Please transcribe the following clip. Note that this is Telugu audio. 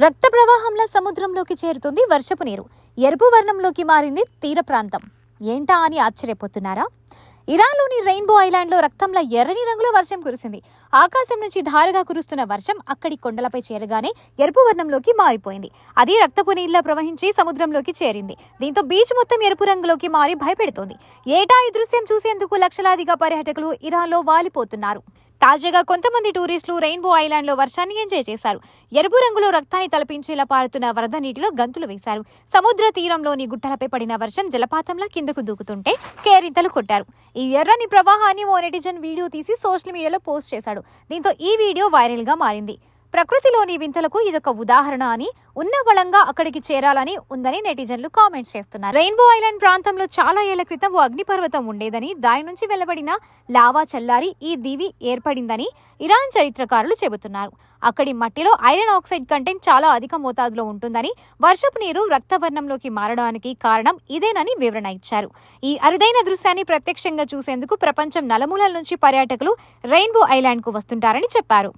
రక్త ప్రవాహంలో సముద్రంలోకి చేరుతుంది వర్షపు నీరు. ఎరుపు వర్ణంలోకి మారింది తీర ప్రాంతం. ఏంటా అని ఆశ్చర్యపోతున్నారా? ఇరాన్లోని రెయిన్బో ఐలాండ్లో రక్తంలో ఎర్రని రంగులో వర్షం కురిసింది. ఆకాశం నుంచి ధారగా కురుస్తున్న వర్షం అక్కడి కొండలపై చేరగానే ఎరుపు వర్ణంలోకి మారిపోయింది. అది రక్తపు నీళ్ళ ప్రవహించి సముద్రంలోకి చేరింది. దీంతో బీచ్ మొత్తం ఎరుపు రంగులోకి మారి భయపెడుతోంది. ఏటా ఈ దృశ్యం చూసేందుకు లక్షలాదిగా పర్యాటకులు ఇరాన్లో వాలిపోతున్నారు. తాజాగా కొంతమంది టూరిస్టులు రెయిన్బో ఐలాండ్లో వర్షాన్ని ఎంజాయ్ చేశారు. ఎరుపు రంగులో రక్తాన్ని తలపించేలా పారుతున్న వరద నీటిలో గంతులు వేశారు. సముద్ర తీరంలోని గుట్టలపై పడిన వర్షం జలపాతంలా కిందకు దూకుతుంటే కేరింతలు కొట్టారు. ఈ ఎర్రని ప్రవాహాన్ని ఓ నెటిజన్ వీడియో తీసి సోషల్ మీడియాలో పోస్ట్ చేశాడు. దీంతో ఈ వీడియో వైరల్గా మారింది. ప్రకృతిలోని వింతలకు ఇదొక ఉదాహరణ అని ఉన్న బలంగా అక్కడికి చేరాలని ఉందని నెటిజన్లు కామెంట్స్ చేస్తున్నారు. రెయిన్బో ఐలాండ్ ప్రాంతంలో చాలా ఏళ్ళ క్రితం ఓ అగ్నిపర్వతం ఉండేదని దాని నుంచి వెలువడిన లావా చల్లారి ఈ దీవి ఏర్పడిందని ఇరాన్ చరిత్రకారులు చెబుతున్నారు. అక్కడి మట్టిలో ఐరన్ ఆక్సైడ్ కంటెంట్ చాలా అధిక మోతాదులో ఉంటుందని వర్షపు నీరు రక్తవర్ణంలోకి మారడానికి కారణం ఇదేనని వివరణ ఇచ్చారు. ఈ అరుదైన దృశ్యాన్ని ప్రత్యక్షంగా చూసేందుకు ప్రపంచం నలుమూలల నుంచి పర్యాటకులు రెయిన్బో ఐలాండ్కు వస్తుంటారని చెప్పారు.